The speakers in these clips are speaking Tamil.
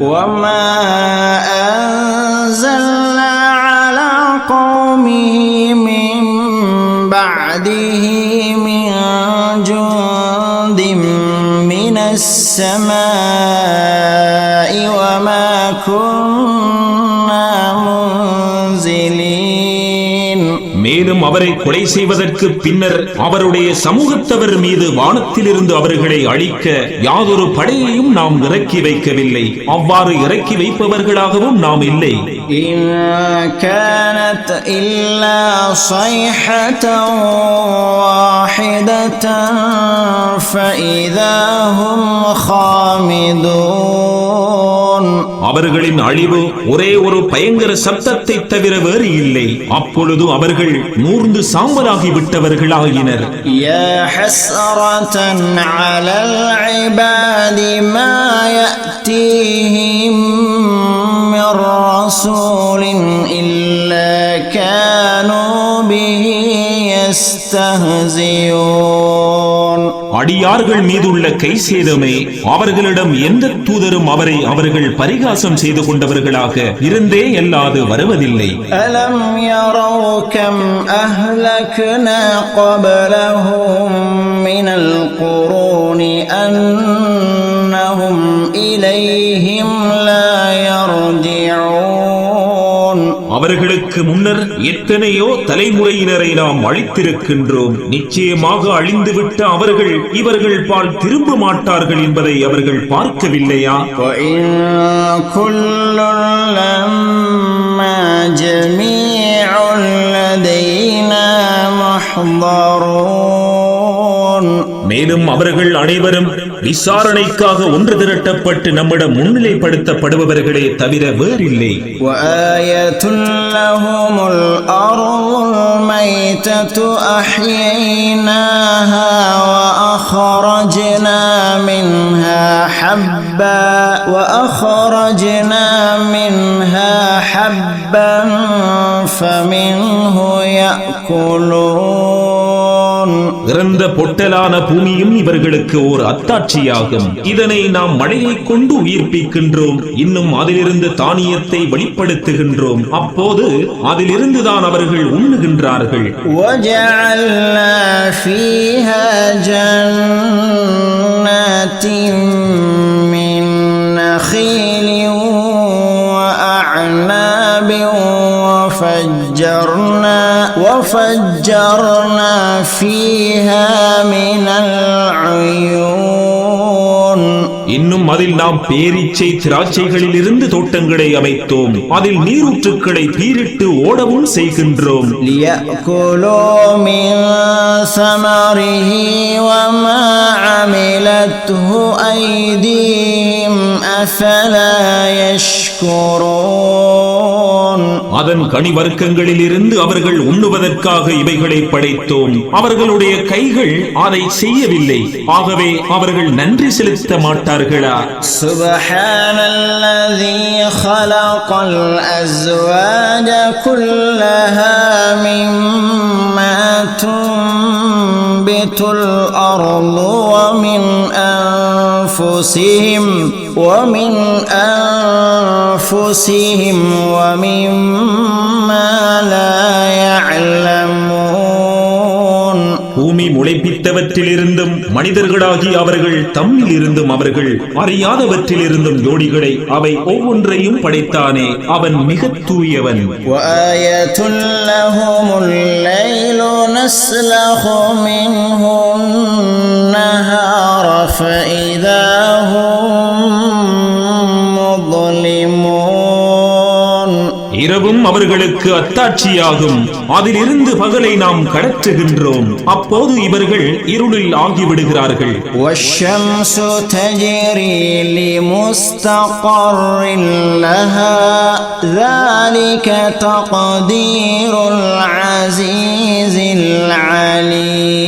وما أنزلنا على قومه من بعده من جند من السماء وما كنا செய்வதற்கு பின்னர் அவருடைய சமூகத்தவர் மீது வானத்திலிருந்து அவர்களை அழிக்க யாதொரு படையையும் நாம் இறக்கி வைக்கவில்லை. அவ்வாறு இறக்கி வைப்பவர்களாகவும் நாம் இல்லை. إن كانت إلا صيحة واحدة فإذا هم خامدون அவர்களின் அழிவு ஒரே ஒரு பயங்கர சப்தத்தை தவிர வேறு இல்லை அப்பொழுது அவர்கள் நூர்ந்து சாம்பலாகி விட்டவர்களாயினர் يا حسرة على العباد ما يأتيهم من رسول إلا كانوا به يستهزئون அடியார்கள் மீதுள்ள கை சேதமே அவர்களிடம் எந்த தூதரும் அவரை அவர்கள் பரிகாசம் செய்து கொண்டவர்களாக இருந்தே அல்லாது வருவதில்லை ألم يروا كم أهلكنا قبلهم من القرون أنهم إليهم அவர்களுக்கு முன்னர் எத்தனையோ தலைமுறையினரை நாம் அழித்திருக்கின்றோம் நிச்சயமாக அழிந்துவிட்ட அவர்கள் இவர்கள் பால் திரும்ப மாட்டார்கள் என்பதை அவர்கள் பார்க்கவில்லையா وإن كل لما جميع لدينا محضرون மேலும் அவர்கள் அனைவரும் விசாரணைக்காக ஒன்று திரட்டப்பட்டு நம்மிடம் முன்னிலைப்படுத்தப்படுபவர்களே தவிர வேறில்லை وآية لهم الأرض الميتة أحييناها وأخرجنا منها حبا وأخرجنا منها حبا فمنه يأكلون இறந்த பொட்டலான பூமியும் இவர்களுக்கு ஓர் அத்தாட்சியாகும் இதனை நாம் மழையை கொண்டு உயிர்ப்பிக்கின்றோம் இன்னும் அதிலிருந்து தானியத்தை வெளிப்படுத்துகின்றோம் அப்போது அதிலிருந்துதான் அவர்கள் உண்ணுகின்றார்கள் وجعلنا فيها جنات من نخيل وفجرنا وفجرنا فيها من العيون இன்னும் அதில் நாம் பேரீச்சை திராட்சைகளில் இருந்து தோட்டங்களை அமைத்தோம் அதில் நீரூற்றுக்களை பீரிட்டு ஓடவும் செய்கின்றோம் ليأكلوا من ثمره அதன் கனிவர்க்கங்களில் இருந்து அவர்கள் உண்ணுவதற்காக இவைகளை படைத்தோம். அவர்களுடைய கைகள் அதை செய்யவில்லை. ஆகவே அவர்கள் நன்றி செலுத்த மாட்டார்களா? சுபஹானல்லதி تنبت الأرض ومن أنفسهم ومن أنفسهم ومما لا يعلمون முளைப்பித்தவற்றிலிருந்தும் மனிதர்களாகி அவர்கள் தம்மில் இருந்தும் அவர்கள் அறியாதவற்றிலிருந்தும் ஜோடிகளை அவை ஒவ்வொன்றையும் படைத்தானே அவன் மிகத் தூயவன் وآية لهم الليل نسلخ منه النهار فإذا هم அவர்களுக்கு அத்தாட்சியாகும் அதிலிருந்து பகலை நாம் கடற்றுகின்றோம் அப்போது இவர்கள் இருளில் ஆகிவிடுகிறார்கள் والشمس تجري لمستقر لها ذلك تقدير العزيز العليم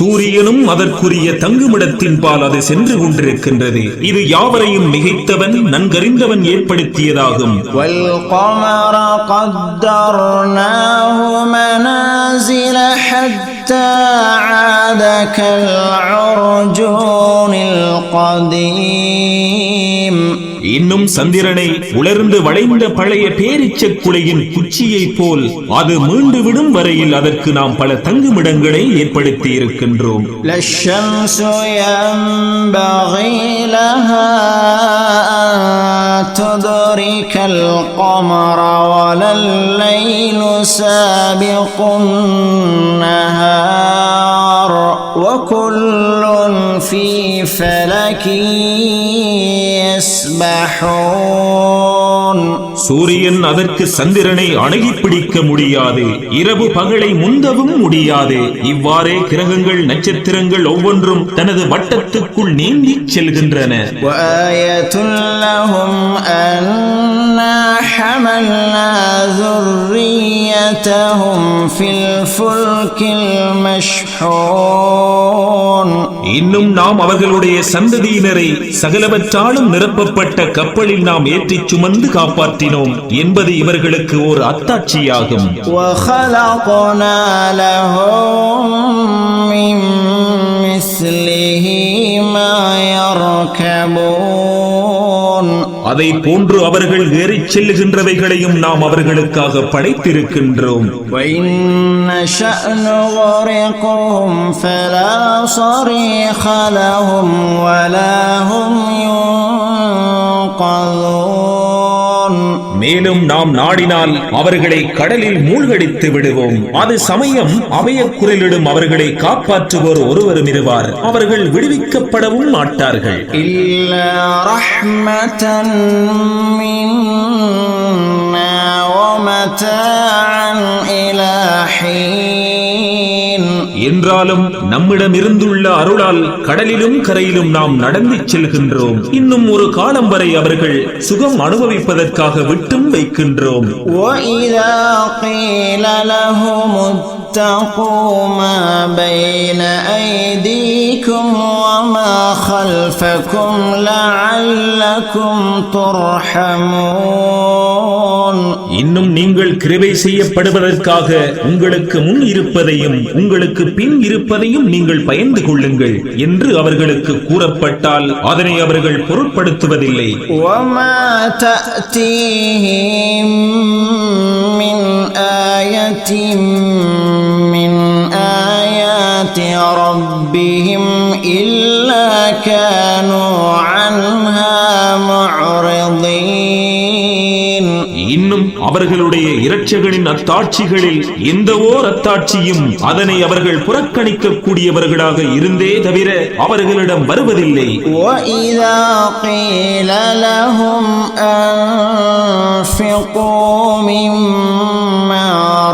சூரியனும் அதற்குரிய தங்குமிடத்தின்பால் அது சென்று கொண்டிருக்கின்றது இது யாவரையும் மிகைத்தவன் நன்கறிந்தவன் ஏற்படுத்தியதாகும் والقمر قدرناه منازل حتى حتى عاد كالعرجون القديم இன்னும் சந்திரனை உலர்ந்து வளைந்த பழைய பேரிச்சக் குலையின் குச்சியைப் போல் அது மீண்டு விடும் வரையில் அதற்கு நாம் பல தங்குமிடங்களை ஏற்படுத்தி இருக்கின்றோம் لا الشمس ينبغي لها أن تدرك القمر ولا الليل سابق النهار وكل في فلك يسبحون சூரியன் அதற்கு சந்திரனை அணுகி பிடிக்க முடியாது இரவு பகலை முந்தவும் முடியாது இவ்வாறே கிரகங்கள் நட்சத்திரங்கள் ஒவ்வொன்றும் தனது வட்டத்துக்குள் நீந்திச் செல்கின்றன وآية لهم أنا حملنا ذريتهم في الفلك المشحون இன்னும் நாம் அவர்களுடைய சந்ததியினரை சகலவற்றாலும் நிரப்பப்பட்ட கப்பலில் நாம் ஏற்றிச் சுமந்து காப்பாற்றினோம் என்பது இவர்களுக்கு ஒரு அத்தாட்சியாகும் وخلقنا لهم من مثله ما يركبون அதை போன்று அவர்கள் ஏறிச் செல்லுகின்றவைகளையும் நாம் அவர்களுக்காக படைத்திருக்கின்றோம் وإن نشأ نغرقهم فلا صريخ لهم ولا هم ينقذون மேலும் நாம் நாடினால் அவர்களை கடலில் மூழ்கடித்து விடுவோம் அது சமயம் அவைய குரலிடும் அவர்களை காப்பாற்றுவோர் ஒருவரும் இருவார் அவர்கள் விடுவிக்கப்படவும் மாட்டார்கள் إلا رحمة منا ومتاعا إلى حين என்றாலும் நம்மிடம் இருந்துள்ள அருளால் கடலிலும் கரையிலும் நாம் நடந்து செல்கின்றோம் இன்னும் ஒரு காலம் வரை அவர்கள் சுகம் அனுபவிப்பதற்காக விட்டும் வைக்கின்றோம் وإذا قيل لهم اتقوا ما بين أيديكم وما خلفكم لعلكم ترحمون நான் இன்னும் நீங்கள் கிருவை செய்யப்படுவதற்காக உங்களுக்கு முன் இருப்பதையும் உங்களுக்கு பின் இருப்பதையும் நீங்கள் பயந்து கொள்ளுங்கள் என்று அவர்களுக்கு கூறப்பட்டால் அதனை அவர்கள் பொருட்படுத்துவதில்லை. ஆயத்தின் ஆயத்தி ரப்பிஹிம் அவர்களுடைய இரட்சகனின் அத்தாட்சிகளில் எந்த ஓர் அத்தாட்சியும் அதனை அவர்கள் புறக்கணிக்க கூடியவர்களாக இருந்தே தவிர அவர்களிடம் வருவதில்லை وإذا قيل لهم أنفقوا مما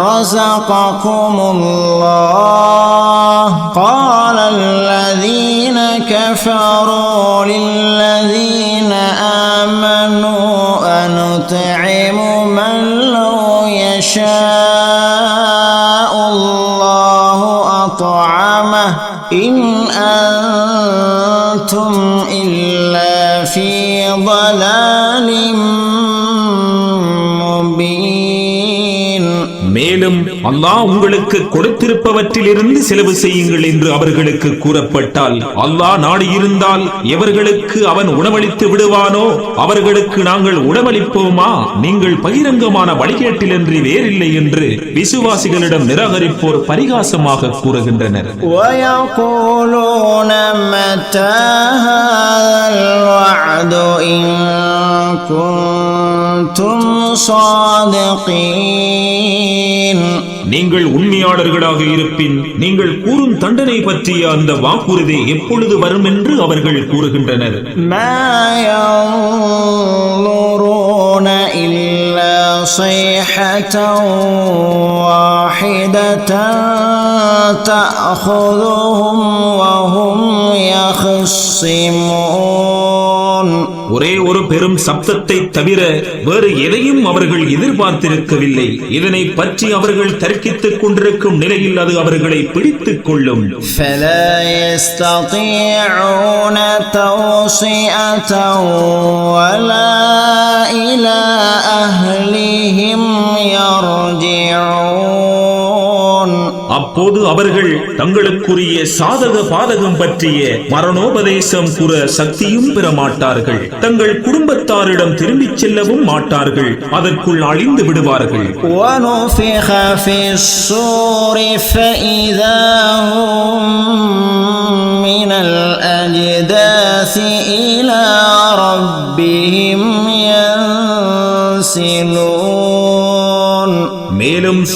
رزقكم الله قال الذين كفروا للذين آمنوا أنطعم إن أنتم إلا في ضلال அல்லாஹ் உங்களுக்கு கொடுத்திருப்பவற்றிலிருந்து செலவு செய்யுங்கள் என்று அவர்களுக்கு கூறப்பட்டால் அல்லாஹ் நாடியிருந்தால் எவர்களுக்கு அவன் உணவளித்து விடுவானோ அவர்களுக்கு நாங்கள் உணவளிப்போமா நீங்கள் பகிரங்கமான வழிகேட்டிலன்றி வேறில்லை என்று விசுவாசிகளிடம் நிராகரிப்போர் பரிகாசமாக கூறுகின்றனர் ويقولون متى هذا الوعد إن كنتم صادقين நீங்கள் உண்மையாளர்களாக இருப்பின் நீங்கள் கூறும் தண்டனை பற்றிய அந்த வாக்குறுதி எப்பொழுது வரும் என்று அவர்கள் கூறுகின்றனர் ما ينظرون إلا صيحة واحدة تأخذهم وهم يخصمون ஒரே ஒரு பெரும் சப்தத்தை தவிர வேறு எதையும் அவர்கள் எதிர்பார்த்திருக்கவில்லை இதனை பற்றி அவர்கள் தர்க்கித்துக் கொண்டிருக்கும் நிலையில் அது அவர்களை பிடித்துக் கொள்ளும் فلا يستطيعون توصية ولا إلى أهلهم يرجعون அப்போது அவர்கள் தங்களுக்குரிய சாதக பாதகம் பற்றிய மரணோபதேசம் கூற சக்தியும் பெற மாட்டார்கள் தங்கள் குடும்பத்தாரிடம் திரும்பிச் செல்லவும் மாட்டார்கள் அதற்குள் அழிந்து விடுவார்கள் ونفخ في الصور فإذا هم من الأجداث إلى ربهم ينسلون மேலும்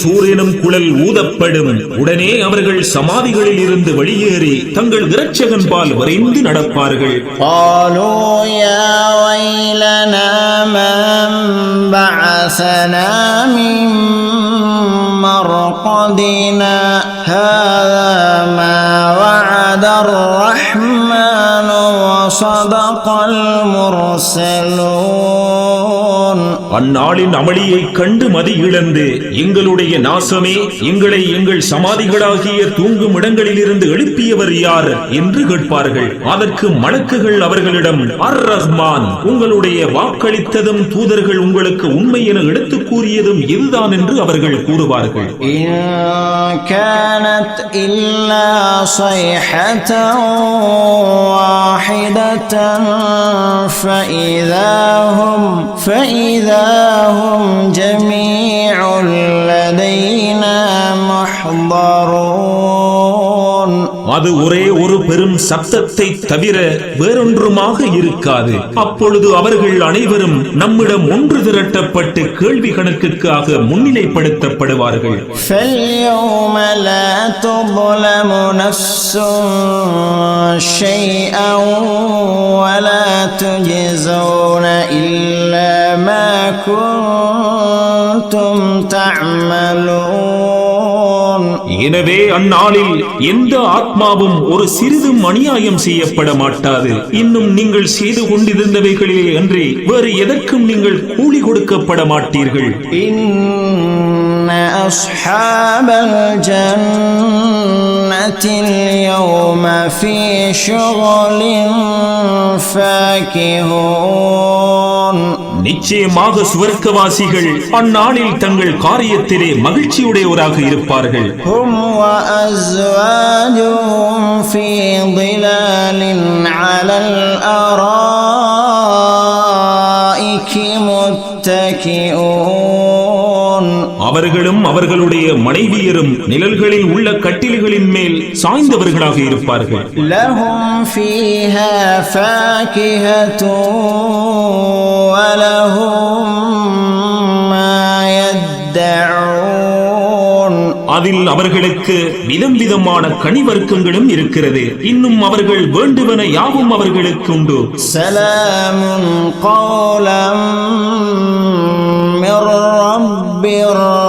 சூரியனும் குழல் ஊதப்படும் உடனே அவர்கள் சமாதிகளில் இருந்து வெளியேறி தங்கள் இரட்சகன் பால் விரைந்து நடப்பார்கள் قالوا يا ويلنا من بعثنا من مرقدنا هذا ما وعد الرحمن وصدق المرسلون அந்நாளின் அமளியைக் கண்டு மதி இழந்து எங்களுடைய நாசமே எங்களை எங்கள் சமாதிகளாகிய தூங்கும் இடங்களிலிருந்து எழுப்பியவர் யார் என்று கேட்பார்கள் அதற்கு மலக்குகள் அவர்களிடம் அர் ரஹ்மான் உங்களுடைய வாக்களித்ததும் தூதர்கள் உங்களுக்கு உண்மை என எடுத்துக் கூறியதும் இதுதான் என்று அவர்கள் கூறுவார்கள் إن كانت إلا صيحة واحدة فإذا هم فإذا هم جميع لدينا محضرون அது ஒரே ஒரு பெரும் சத்தத்தை தவிர வேறொன்றுமாக இருக்காது அப்பொழுது அவர்கள் அனைவரும் நம்மிடம் ஒன்று திரட்டப்பட்டு கேள்வி கணக்குக்காக முன்னிலைப்படுத்தப்படுவார்கள் فاليوم لا تظلم نفس شيئا ولا تجزون إلا ما كنتم تعملون எனவே அந்நாளில் எந்த ஆத்மாவும் ஒரு சிறிதும் அநியாயம் செய்யப்பட மாட்டாது இன்னும் நீங்கள் செய்து கொண்டிருந்தவைகளிலே அன்றி வேறு எதற்கும் நீங்கள் கூலி கொடுக்கப்பட மாட்டீர்கள் إن أصحاب الجنة اليوم في شغل فاكهون நிச்சயமாக சுவர்க்கவாசிகள் அந்நாளில் தங்கள் காரியத்திலே மகிழ்ச்சியுடையவராக இருப்பார்கள். هم அவர்களும் அவர்களுடைய மனைவியரும் நிழல்களில் உள்ள கட்டில்களின் மேல் சாய்ந்தவர்களாக இருப்பார்கள் لهم فيها فاكهة ولهم ما يدعون அதில் அவர்களுக்கு விதம் விதமான கனிவர்க்கங்களும் இருக்கிறது இன்னும் அவர்கள் வேண்டுவன யாவும் அவர்களுக்கு உண்டு سلام قولا من رب رحيم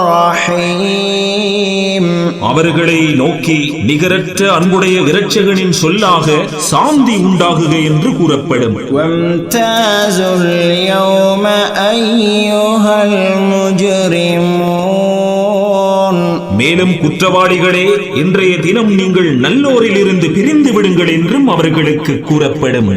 அவர்களை நோக்கி நிகரற்ற அன்புடைய விரட்சகனின் சொல்லாக சாந்தி உண்டாகுக என்று கூறப்படும். மேலும் குற்றவாளிகளே இன்றைய தினம் நீங்கள் நல்லோரிலிருந்து பிரிந்து விடுங்கள் என்றும் அவர்களுக்கு கூறப்படும்.